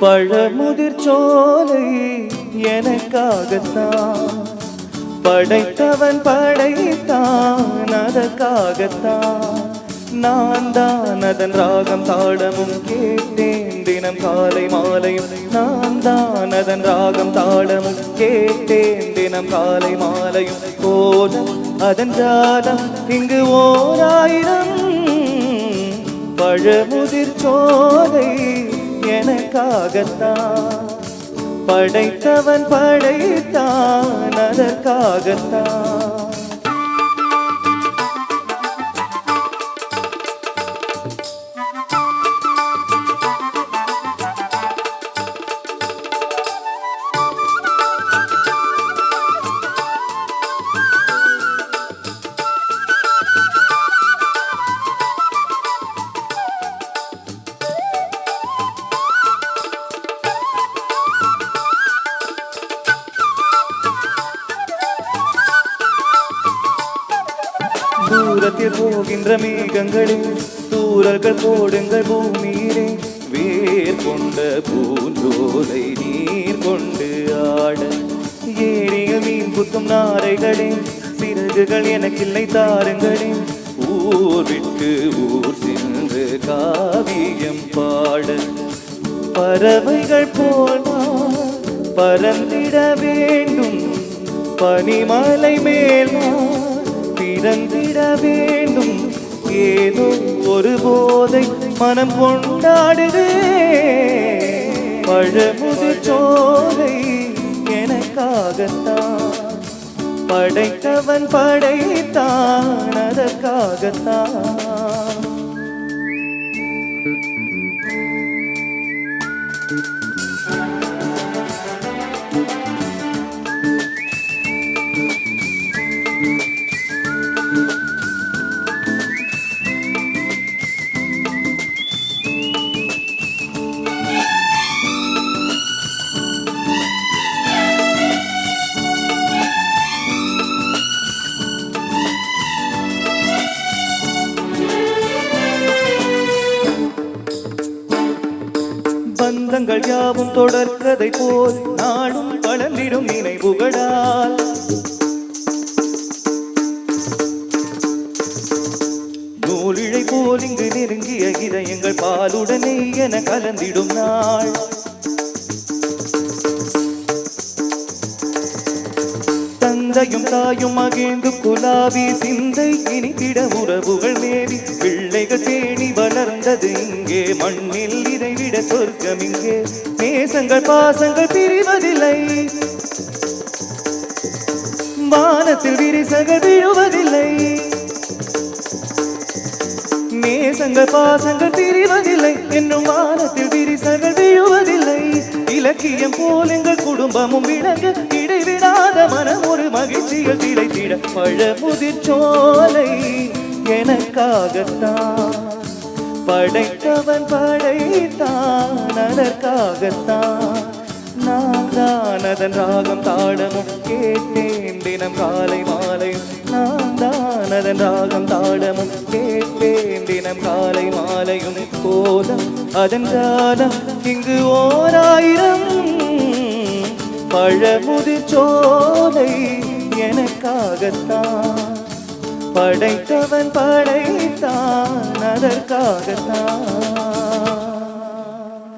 பழமுதிர் சோலை எனக்காகத்தான். படைத்தவன் படைத்தான் அதற்காகத்தான். நான் தான் அதன் ராகம் தாளமும் கேட்டேன். தினம் காலை மாலையும் நான் தான் அதன் ராகம் தாளமும் கேட்டேன். தினம் காலை மாலையும் போதும் அதன் ஜாலம் இங்கு ஓராயிரம் பழமுதிர் சோலை உனக்காகத்தான். படைத்தவன் படைத்தான் அதற்காகத்தான். தூரத்தில் போகின்ற மேகங்களே தூரல்கள் போடுங்கள் பூமியிலே வேர் கொண்ட பூஞ்சோலை நீர் கொண்டு ஆட ஏரியில் மீன் குத்தும் நாரைகளே சிறகுகள் எனக்கில்லை தாருங்களே ஊர் விட்டு ஊர் சென்று காவியம் பாட பறவைகள் போல் பறந்திட வேண்டும் பனிமலை மேல் இறந்திட வேண்டும். ஏதோ ஒரு போதை மனம் கொண்டாடுதே. பழமுது சோலை எனக்காகத்தான். படைத்தவன் படைத்தான் அதற்காகத்தான். சொந்தங்கள் யாவும் தொடர்கதை போல் நாளும் வளர்ந்திடும் நினைவுகளால். நூலிழை போல் இங்கு நெருங்கிய இதயங்கள் பாலுடனே என கலந்திடும் நாள். தந்தையும் தாயும் மகிழ்ந்து குலாவி சிந்தை இனித்திட உறவுகள் மேவி பிள்ளைகள் தேடி வளர்ந்தது இங்கே. மண்ணில் இதைவிட சொர்க்கம் இங்கே. நேசங்கள் பாசங்கள் பிரிவதில்லை. வானத்தில் விரிசக விழுவதில்லை. நேசங்கள் பாசங்கள் பிரிவதில்லை. என்னும் வானத்தில் விரிசக விழுவதில்லை. இலக்கியம் போல் எங்கள் குடும்பமும் விளங்க இடைவிடாத மனம் ஒரு மகிழ்ச்சியில் திளைத்திட பழமுதிர் சோலை எனக்காகத்தான். படைத்தவன் படைத்தான் அதற்காகத்தான். நான் தான் அதன் ராகம் தாளமும் கேட்டேன் தினம் காலை மாலை. நான் தான் அதன் ராகம் தாளமும் கேட்டேன் தினம் காலை மாலையும். கோலம் அதன் காலம் இங்கு ஓராயிரம் பழமுது சோலை எனக்காகத்தான். படைத்தவன் படைத்தான் அதற்காகத்தான்.